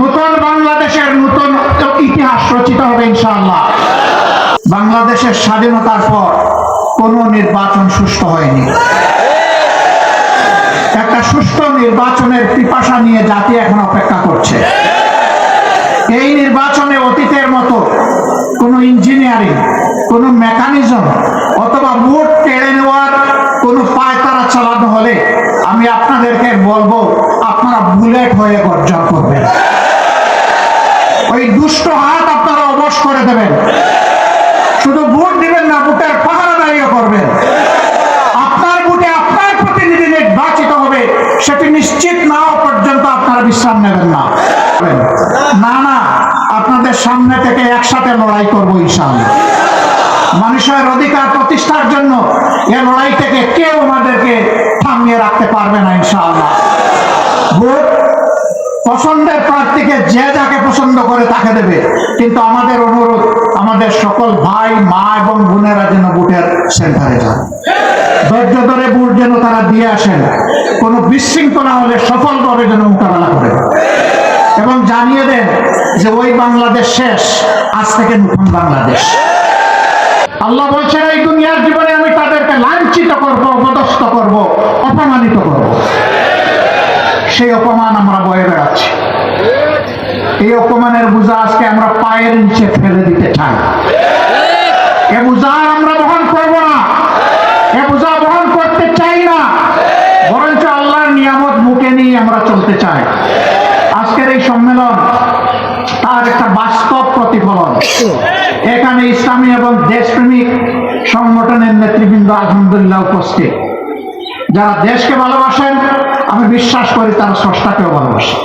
নতুন বাংলাদেশের নতুন ইতিহাস রচিত হবে ইনশাআল্লাহ। বাংলাদেশের স্বাধীনতার পর কোনো নির্বাচন সুষ্ঠু হয়নি। একটা সুষ্ঠু নির্বাচনের পিপাসা নিয়ে জাতি এখন অপেক্ষা করছে। এই নির্বাচনে অতীতের মতো কোনো ইঞ্জিনিয়ারিং, কোনো মেকানিজম অথবা ভোট কেড়ে নেওয়ার কোনো পায়তারা চালানো হলে আমি আপনাদেরকে বলব, আপনারা বুলেট হয়ে গর্জন করবেন। ওই দুষ্ট হাত আপনারা অবশ করে দেবেন। শুধু ভোট দিবেন না, ভোটের পাহারা দাঁড়িয়ে করবেন। আপনার ভোটে আপনার প্রতিনিধি নির্বাচিত হবে, সেটি নিশ্চিত না পর্যন্ত আপনারা বিশ্রাম নেবেন না। না না, আপনাদের সামনে থেকে একসাথে লড়াই করব ইনশাআল্লাহ। মানুষের অধিকার প্রতিষ্ঠার জন্য এ লড়াই থেকে কেউ আমাদেরকে থামিয়ে রাখতে পারবে না ইনশাআল্লাহ। ভোট পছন্দের প্রার্থীকে যে যাকে পছন্দ করে তাকে দেবে। কিন্তু আমাদের অনুরোধ, আমাদের সকল ভাই, মা এবং বোনেরা যেন ভোটের সেন্টারে যান। ধৈর্য ধরে ভোট যেন তারা দিয়ে আসেন। কোনো বিশৃঙ্খলা হলে সফলভাবে যেন মোকাবেলা করে এবং জানিয়ে দেন যে ওই বাংলাদেশ শেষ, আজ থেকে নতুন বাংলাদেশ। সেই অপমান আমরা বয়ে বেড়াচ্ছি। এই অপমানের বোঝা আজকে আমরা পায়ের নিচে ফেলে দিতে চাই। এ বোঝা আমরা বহন করব না। এ বোঝা বহন করতে চাই না। বরঞ্চ আল্লাহর নিয়ামত মুখে নিয়ে আমরা চলতে চাই। আজকের এই সম্মেলন তার একটা বাস্তব প্রতিফলন। এখানে ইসলামী এবং দেশপ্রেমিক সংগঠনের নেতৃবৃন্দ আলহামদুলিল্লাহ উপস্থিত। যারা দেশকে ভালোবাসেন বিশ্বাস করে তারা স্রষ্টাকেও ভালোবাসে।